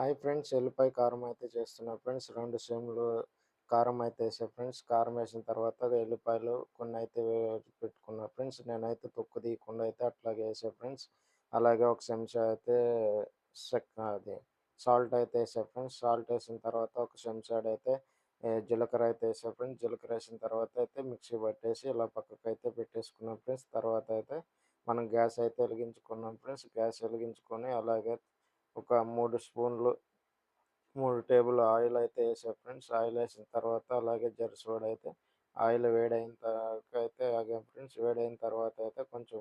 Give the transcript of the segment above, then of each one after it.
Hi friends ఎల్లిపాయ కారం అయితే చేస్తున్నా ఫ్రెండ్స్. రెండు సేమ్లు కారం అయితే వేసా ఫ్రెండ్స్. కారం వేసిన తర్వాత ఎల్లిపాయలు కొన్ని అయితే పెట్టుకున్నా ఫ్రెండ్స్. నేనైతే తొక్కు తీయకుండా అయితే అట్లాగే వేసా ఫ్రెండ్స్. అలాగే ఒక చెంచా అయితే అది సాల్ట్ అయితే వేసా ఫ్రెండ్స్. సాల్ట్ వేసిన తర్వాత ఒక చెంచాడు అయితే జీలకర్ర అయితే వేసా ఫ్రెండ్స్. జీలకర్ర వేసిన తర్వాత అయితే మిక్సీ పట్టేసి ఇలా పక్కకు అయితే పెట్టేసుకున్నాం ఫ్రెండ్స్. తర్వాత అయితే మనం గ్యాస్ అయితే వెలిగించుకున్నాం ఫ్రెండ్స్. గ్యాస్ వెలిగించుకొని అలాగే ఒక మూడు స్పూన్లు మూడు టేబుల్ ఆయిల్ అయితే వేసా ఫ్రెండ్స్. ఆయిల్ వేసిన తర్వాత అలాగే జెర్సోడ్ అయితే ఆయిల్ వేడైన తర్వాత అయితే ఆగాం ఫ్రెండ్స్ వేడైన తర్వాత అయితే కొంచెం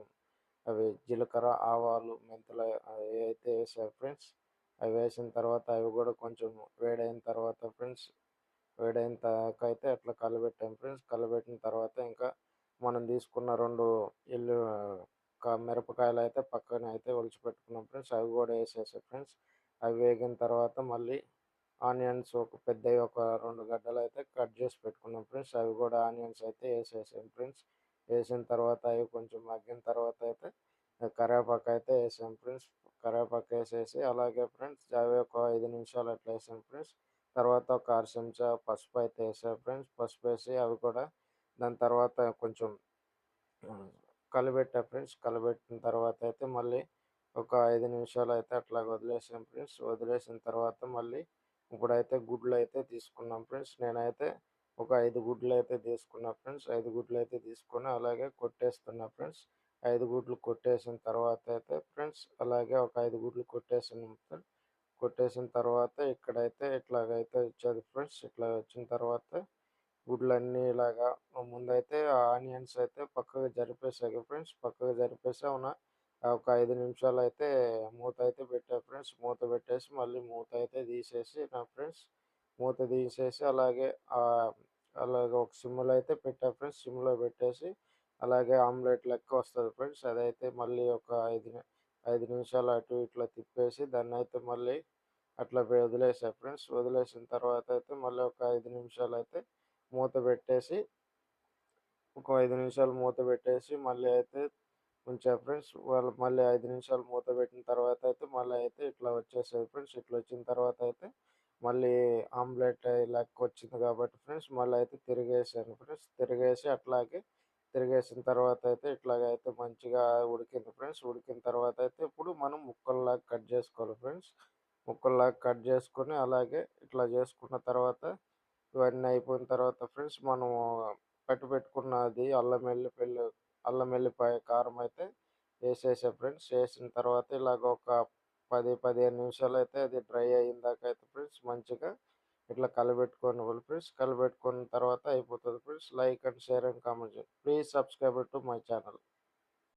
అవి జీలకర్ర ఆవాలు మెంతులు అవి అయితే వేసా ఫ్రెండ్స్. అవి వేసిన తర్వాత అవి కూడా కొంచెం వేడైన తర్వాత ఫ్రెండ్స్ వేడైన తర్వాత అయితే అట్లా కలబెట్టాం ఫ్రెండ్స్. కలబెట్టిన తర్వాత ఇంకా మనం తీసుకున్న రెండు ఇల్లు మిరపకాయలు అయితే పక్కన అయితే ఒలిచిపెట్టుకున్నాం ఫ్రెండ్స్ అవి కూడా వేసేసాయి ఫ్రెండ్స్. అవి వేగిన తర్వాత మళ్ళీ ఆనియన్స్ ఒక పెద్దవి ఒక రెండు గడ్డలు అయితే కట్ చేసి పెట్టుకున్నాం ఫ్రెండ్స్. అవి కూడా ఆనియన్స్ అయితే వేసేసాం ఫ్రెండ్స్. వేసిన తర్వాత అవి కొంచెం మగ్గిన తర్వాత అయితే కరివేపాకు అయితే వేసాం ఫ్రెండ్స్. కరివేపాకు వేసేసి అలాగే ఫ్రెండ్స్ అవి ఒక ఐదు నిమిషాలు అట్లా వేసాం ఫ్రెండ్స్. తర్వాత ఒక అర చెంచా పసుపు అయితే వేసాం ఫ్రెండ్స్. పసుపు వేసి అవి కూడా దాని తర్వాత కొంచెం కలబెట్టా ఫ్రెండ్స్. కలబెట్టిన తర్వాత అయితే మళ్ళీ ఒక ఐదు నిమిషాలు అయితే అట్లా వదిలేసాం ఫ్రెండ్స్. వదిలేసిన తర్వాత మళ్ళీ ఇప్పుడైతే గుడ్లు అయితే తీసుకున్నాం ఫ్రెండ్స్. నేనైతే ఒక ఐదు గుడ్లు అయితే తీసుకున్నా ఫ్రెండ్స్. ఐదు గుడ్లు అయితే తీసుకొని అలాగే కొట్టేస్తున్నా ఫ్రెండ్స్. ఐదు గుడ్లు కొట్టేసిన తర్వాత అయితే ఫ్రెండ్స్ అలాగే ఒక ఐదు గుడ్లు కొట్టేసిన కొట్టేసిన తర్వాత ఇక్కడైతే ఇట్లాగైతే వచ్చేది ఫ్రెండ్స్. ఇట్లా వచ్చిన తర్వాత గుడ్లన్నీ ఇలాగా ముందైతే ఆనియన్స్ అయితే పక్కకు జరిపేసాక ఫ్రెండ్స్ పక్కగా జరిపేసి అవునా ఒక ఐదు నిమిషాలు అయితే మూత అయితే పెట్టా ఫ్రెండ్స్ మూత పెట్టేసి మళ్ళీ మూత అయితే తీసేసి నా ఫ్రెండ్స్ మూత తీసేసి అలాగే అలాగే ఒక సిమ్లో అయితే పెట్టా ఫ్రెండ్స్ సిమ్లో పెట్టేసి అలాగే ఆమ్లెట్ లెక్క వస్తుంది ఫ్రెండ్స్ అదైతే మళ్ళీ ఒక ఐదు ఐదు నిమిషాలు అటు ఇట్లా తిప్పేసి దాన్ని అయితే మళ్ళీ అట్లా వదిలేసా ఫ్రెండ్స్ వదిలేసిన తర్వాత అయితే మళ్ళీ ఒక ఐదు నిమిషాలు అయితే మూత పెట్టేసి ఒక ఐదు నిమిషాలు మూత పెట్టేసి మళ్ళీ అయితే ఉంచా ఫ్రెండ్స్. వాళ్ళు మళ్ళీ ఐదు నిమిషాలు మూత పెట్టిన తర్వాత అయితే మళ్ళీ అయితే ఇట్లా వచ్చేసేది ఫ్రెండ్స్. ఇట్లా వచ్చిన తర్వాత అయితే మళ్ళీ ఆమ్లెట్ ఇలాగ వచ్చింది కాబట్టి ఫ్రెండ్స్ మళ్ళీ అయితే తిరిగేసాను ఫ్రెండ్స్. తిరిగేసి అట్లాగే తిరిగేసిన తర్వాత అయితే ఇట్లాగైతే మంచిగా ఉడికింది ఫ్రెండ్స్. ఉడికిన తర్వాత అయితే ఇప్పుడు మనం ముక్కల్లాగా కట్ చేసుకోవాలి ఫ్రెండ్స్. ముక్కల్లాగా కట్ చేసుకొని అలాగే ఇట్లా చేసుకున్న తర్వాత ఇవన్నీ అయిపోయిన తర్వాత ఫ్రెండ్స్ మనం పట్టు పెట్టుకున్నది అల్లం వెల్లిపల్లి అల్లం వెల్లిపాయ కారం అయితే వేసేసా ఫ్రెండ్స్. వేసిన తర్వాత ఇలాగ ఒక పది పదిహేను నిమిషాలు అయితే అది డ్రై అయిన దాకా అయితే ఫ్రెండ్స్ మంచిగా ఇట్లా కలబెట్టుకొని ఫ్రెండ్స్. కలబెట్టుకున్న తర్వాత అయిపోతుంది friends. Like and share and comment please subscribe to my channel.